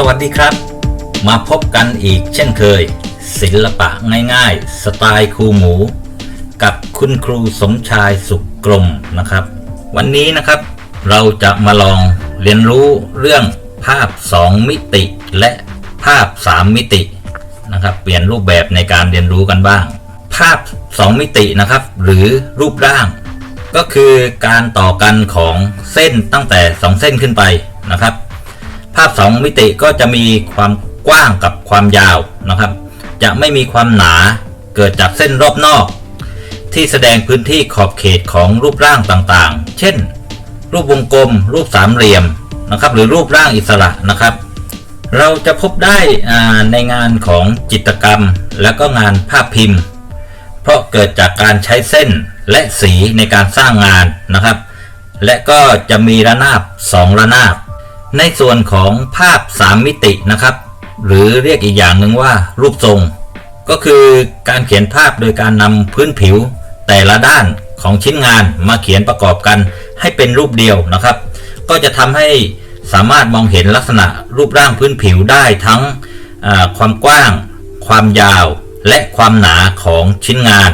สวัสดีครับ มาพบกันอีกเช่นเคย ศิลปะง่ายๆ สไตล์ครูหมู กับคุณครูสมชายสุขกลมนะครับ วันนี้นะครับเราจะมาลองเรียนรู้เรื่องภาพ 2 มิติและภาพ 3 มิตินะครับ เปลี่ยนรูปแบบในการเรียนรู้กันบ้าง ภาพ 2 มิตินะครับ หรือรูปร่าง ก็คือการต่อกันของเส้นตั้งแต่ 2 เส้นขึ้นไปนะครับ ภาพ 2 มิติก็จะมีความกว้างกับความยาวนะครับ จะไม่มีความหนาเกิดจากเส้นรอบนอก ที่แสดงพื้นที่ขอบเขตของรูปร่างต่างๆ เช่น รูปวงกลม รูปสามเหลี่ยมนะครับ หรือรูปร่างอิสระนะครับ เราจะพบได้ในงานของจิตรกรรม และก็งานภาพพิมพ์ เพราะเกิดจากการใช้เส้นและสีในการสร้างงานนะครับ และก็จะมีระนาบสองระนาบ ในส่วนของภาพ 3 มิตินะครับ หรือเรียกอีกอย่างหนึ่งว่ารูปทรง ก็คือการเขียนภาพโดยการนำพื้นผิว แต่ละด้านของชิ้นงานมาเขียนประกอบกันให้เป็นรูปเดียวนะครับ ก็จะทำให้สามารถมองเห็นลักษณะรูปร่างพื้นผิวได้ทั้งความกว้าง ความยาว และความหนาของชิ้นงาน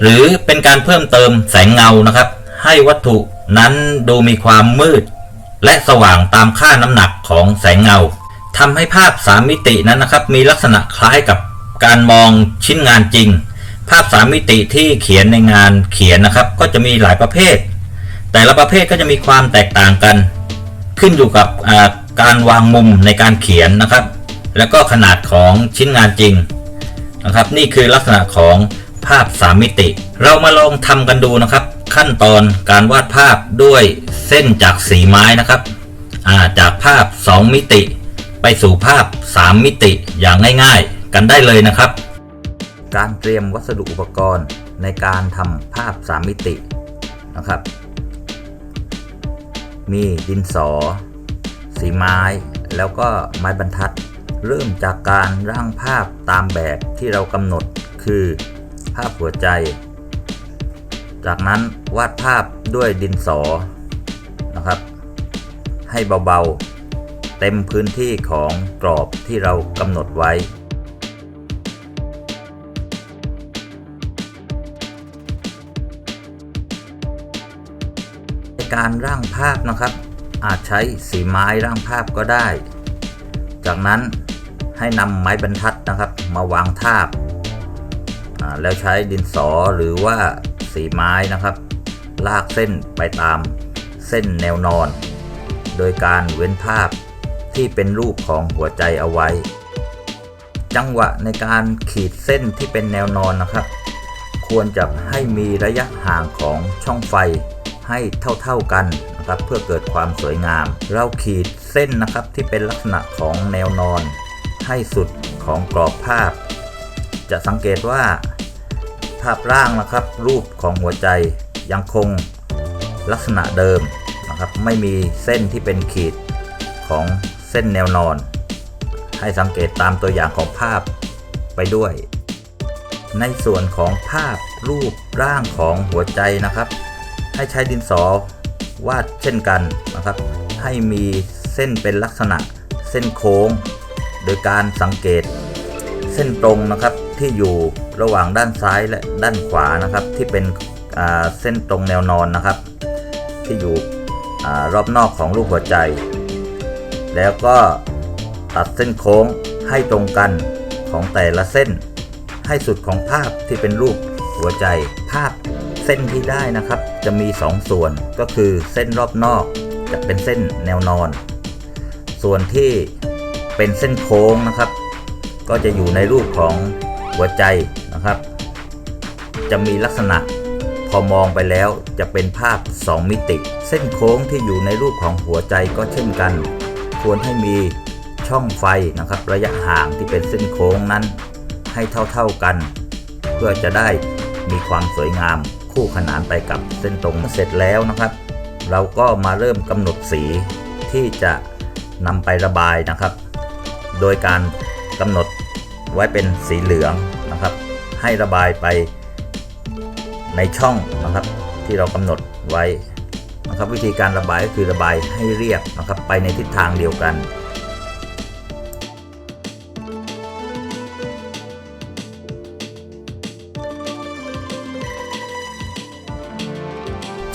หรือเป็นการเพิ่มเติมแสงเงานะครับ ให้วัตถุนั้นดูมีความมืด และสว่างตามค่าน้ำหนักของแสงเงาทำให้ภาพ 3 มิตินั้นนะครับ มีลักษณะคล้ายกับการมองชิ้นงานจริง ภาพ 3 มิติที่เขียนในงานเขียนนะครับ ก็จะมีหลายประเภท แต่ละประเภทก็จะมีความแตกต่างกัน ขึ้นอยู่กับการวางมุมในการเขียนนะครับ แล้วก็ขนาดของชิ้นงานจริงนะครับ นี่คือลักษณะของภาพ 3 มิติ เรามาลองทำกันดูนะครับ ขั้นตอนการวาดภาพด้วย เส้นจากสีไม้นะครับาจากภาพ 2 มิติ ไปสู่ภาพ 3 มิติอย่างง่ายๆ กันได้เลยนะครับ การเตรียมวัสดุอุปกรณ์ในการทำภาพ 3 มิตินะครับ มีดินสอ สีไม้ แล้วก็ไม้บรรทัด เริ่มจากการร่างภาพตามแบบที่เรากำหนดคือภาพหัวใจ จากนั้นวาดภาพด้วยดินสอ ให้เบาๆ เต็มพื้นที่ของกรอบที่เรากำหนดไว้ในการร่างภาพนะครับ อาจใช้สีไม้ร่างภาพก็ได้ จากนั้นให้นำไม้บรรทัดนะครับ มาวางทาบแล้วใช้ดินสอหรือว่าสีไม้นะครับ ลากเส้นไปตามเส้นแนวนอน โดยการเว้นภาพที่เป็นรูปของหัวใจเอาไว้ จังหวะในการขีดเส้นที่เป็นแนวนอนนะครับ ควรจะให้มีระยะห่างของช่องไฟให้เท่าๆกันนะครับเพื่อเกิดความสวยงาม เราขีดเส้นนะครับที่เป็นลักษณะของแนวนอน ให้สุดของกรอบภาพ จะสังเกตว่า ภาพร่างนะครับ รูปของหัวใจยังคงลักษณะเดิม ครับ ไม่มีเส้นที่เป็นขีดของเส้นแนวนอน ให้สังเกตตามตัวอย่างของภาพไปด้วย ในส่วนของภาพรูปร่างของหัวใจนะครับ ให้ใช้ดินสอวาดเช่นกันนะครับ ให้มีเส้นเป็นลักษณะเส้นโค้ง โดยการสังเกตเส้นตรงนะครับที่อยู่ระหว่างด้านซ้ายและด้านขวานะครับ ที่เป็นเส้นตรงแนวนอนนะครับ ที่อยู่ รอบนอกของรูปหัวใจ แล้วก็ตัดเส้นโค้งให้ตรงกันของแต่ละเส้น ให้สุดของภาพที่เป็นรูปหัวใจ ภาพเส้นที่ได้นะครับ จะมี 2ส่วนก็คือเส้นรอบนอกจะเป็นเส้นแนวนอน ส่วนที่เป็นเส้นโค้งนะครับ ก็จะอยู่ในรูปของหัวใจนะครับ จะมีลักษณะ พอมองไปแล้วจะเป็นภาพ 2 มิติ เส้นโค้งที่อยู่ในรูปของหัวใจก็เช่นกัน ควรให้มีช่องไฟนะครับ ระยะห่างที่เป็นเส้นโค้งนั้น ให้เท่าๆกัน เพื่อจะได้มีความสวยงามคู่ขนานไปกับเส้นตรงเสร็จแล้วนะครับ เราก็มาเริ่มกำหนดสีที่จะนำไประบายนะครับ โดยการกำหนดไว้เป็นสีเหลืองนะครับ ให้ระบายไป ในช่องนะครับที่เรากำหนดไว้นะครับวิธีการระบายก็คือระบายให้เรียบนะครับไปในทิศทางเดียวกัน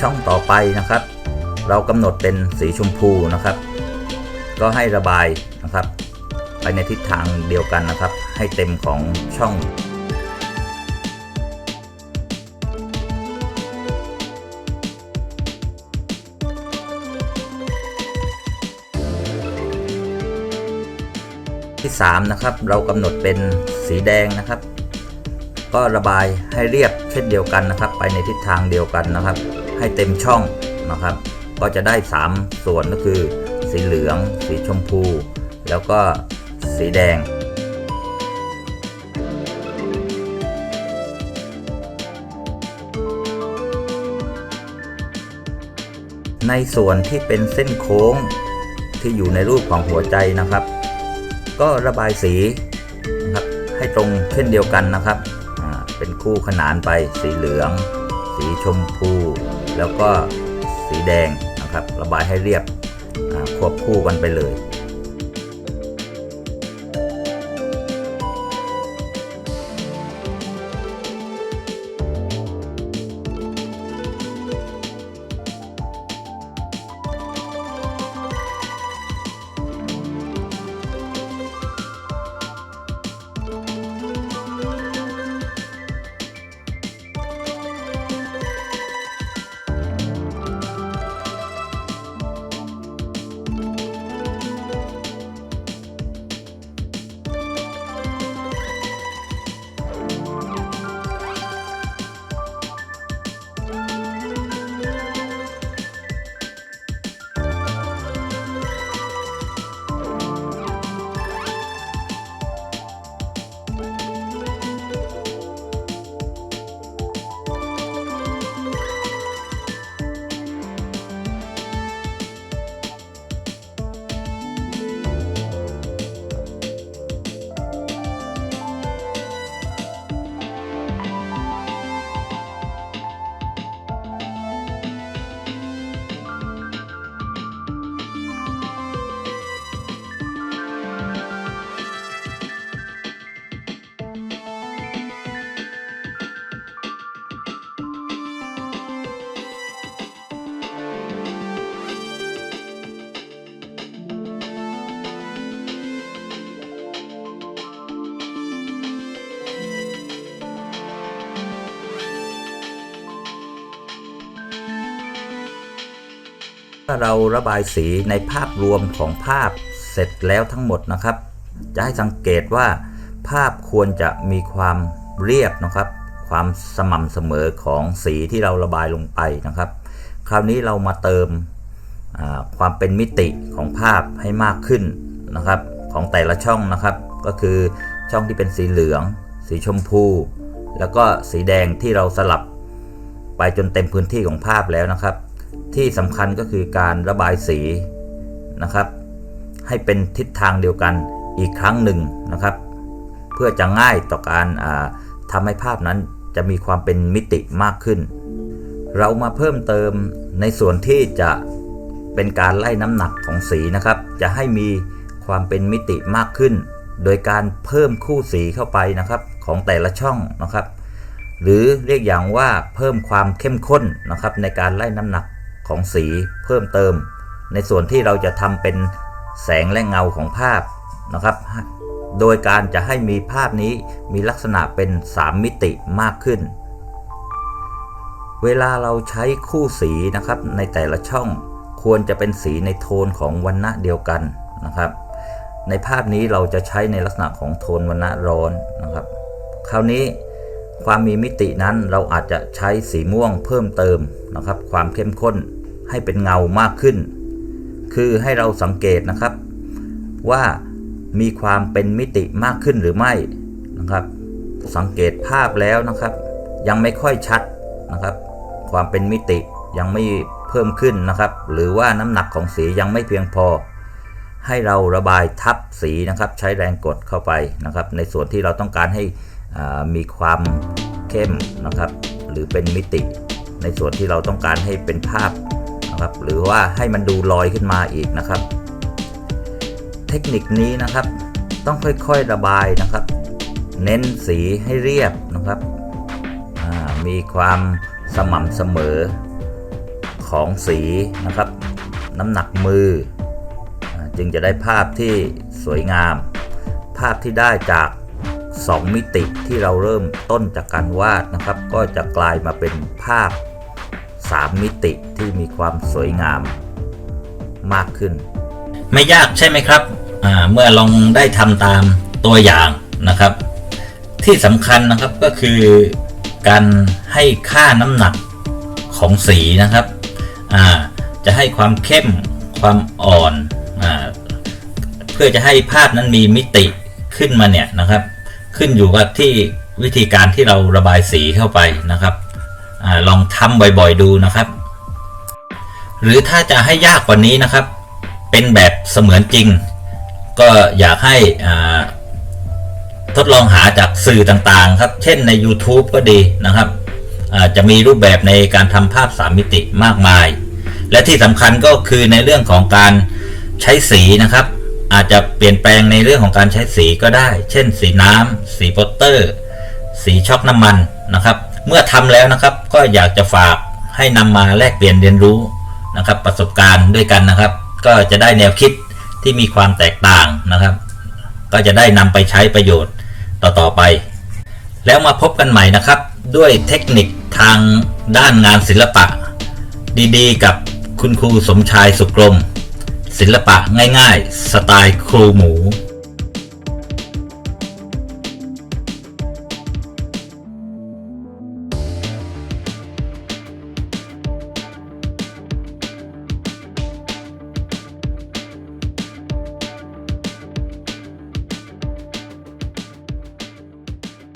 ช่องต่อไปนะครับ เรากำหนดเป็นสีชมพูนะครับ ก็ให้ระบายนะครับ ไปในทิศทางเดียวกันนะครับ ให้เต็มของช่อง 3 นะครับ เรากำหนดเป็นสีแดงนะครับ ก็ระบายให้เรียบเช่นเดียวกันนะครับ ไปในทิศทางเดียวกันนะครับ ให้เต็มช่องนะครับ ก็จะได้ 3 ส่วนก็คือ สีเหลือง สีชมพู แล้วก็สีแดงในส่วนที่เป็นเส้นโค้งที่อยู่ในรูปของหัวใจนะครับ ก็ระบายสีนะครับให้ตรงเช่นเดียวกันนะครับ เป็นคู่ขนานไปสีเหลือง สีชมพู แล้วก็สีแดงนะครับ ระบายให้เรียบควบคู่กันไปเลย ถ้าเราระบายสีในภาพรวมของภาพเสร็จแล้วทั้งหมดนะครับ จะให้สังเกตว่า ภาพควรจะมีความเรียบนะครับ ความสม่ำเสมอของสีที่เราระบายลงไปนะครับ คราวนี้เรามาเติมความเป็นมิติของภาพให้มากขึ้นนะครับ ของแต่ละช่องนะครับ ก็คือช่องที่เป็นสีเหลือง สีชมพู แล้วก็สีแดงที่เราสลับไปจนเต็มพื้นที่ของภาพแล้วนะครับ ที่สำคัญก็คือการระบายสีนะครับ ให้เป็นทิศทางเดียวกันอีกครั้งหนึ่งนะครับ เพื่อจะง่ายต่อการทำให้ภาพนั้นจะมีความเป็นมิติมากขึ้น เรามาเพิ่มเติมในส่วนที่จะเป็นการไล่น้ำหนักของสีนะครับ จะให้มีความเป็นมิติมากขึ้น โดยการเพิ่มคู่สีเข้าไปนะครับของแต่ละช่องนะครับ หรือเรียกอย่างว่าเพิ่มความเข้มข้นนะครับในการไล่น้ำหนัก ของสีเพิ่มเติม ในส่วนที่เราจะทำเป็นแสงและเงาของภาพนะครับ โดยการจะให้มีภาพนี้มีลักษณะเป็น 3 มิติมากขึ้น เวลาเราใช้คู่สีนะครับในแต่ละช่องควรจะเป็นสีในโทนของวันณะเดียวกันนะครับ ในภาพนี้เราจะใช้ในลักษณะของโทนวันณะร้อนนะครับ คราวนี้ ความมีมิตินั้นเราอาจจะใช้สีม่วงเพิ่มเติมนะครับ ความเข้มข้นให้เป็นเงามากขึ้น คือให้เราสังเกตนะครับ ว่ามีความเป็นมิติมากขึ้นหรือไม่นะครับ สังเกตภาพแล้วนะครับ ยังไม่ค่อยชัดนะครับ ความเป็นมิติยังไม่เพิ่มขึ้นนะครับ หรือว่าน้ำหนักของสียังไม่เพียงพอ ให้เราระบายทับสีนะครับ ใช้แรงกดเข้าไปนะครับ ในส่วนที่เราต้องการให้ มีความเข้มนะครับ หรือเป็นมิติในส่วนที่เราต้องการให้เป็นภาพนะครับ หรือว่าให้มันดูลอยขึ้นมาอีกนะครับ เทคนิคนี้นะครับ ต้องค่อยๆระบายนะครับ เน้นสีให้เรียบนะครับมีความสม่ำเสมอของสีนะครับ น้ำหนักมือ จึงจะได้ภาพที่สวยงาม ภาพที่ได้จาก 2 มิติที่เราเริ่มต้นจากการวาดนะครับ ก็จะกลายมาเป็นภาพ 3 มิติที่มีความสวยงามมากขึ้น ไม่ยากใช่ไหมครับ เมื่อลองได้ทำตามตัวอย่างนะครับ ที่สำคัญนะครับก็คือการให้ค่าน้ำหนักของสีนะครับจะให้ความเข้มความอ่อนอเพื่อจะให้ภาพนั้นมีมิติขึ้นมาเนี่ยนะครับ ขึ้นอยู่กับที่วิธีการที่เราระบายสีเข้าไปนะครับอลองทำบ่อยๆดูนะครับ หรือถ้าจะให้ยากกว่านี้นะครับ เป็นแบบเสมือนจริง ก็อยากให้ทดลองหาจากสื่อต่างๆครับ เช่นใน YouTube ก็ดีนะครับ จะมีรูปแบบในการทำภาพ3มิติมากมาย และที่สำคัญก็คือในเรื่องของการใช้สีนะครับ อาจจะเปลี่ยนแปลงในเรื่องของการใช้สีก็ได้ เช่น สีน้ำสีโปสเตอร์ สีช็อกน้ำมันนะครับ เมื่อทำแล้วนะครับก็อยากจะฝากให้นำมาแลกเปลี่ยนเรียนรู้นะครับ ประสบการณ์ด้วยกันนะครับ ก็จะได้แนวคิดที่มีความแตกต่างนะครับ ก็จะได้นำไปใช้ประโยชน์ต่อๆไป แล้วมาพบกันใหม่นะครับ ด้วยเทคนิคทางด้านงานศิลปะ ดีๆ กับคุณครูสมชายสุกรม ศิลปะง่ายๆ สไตล์ครูหมู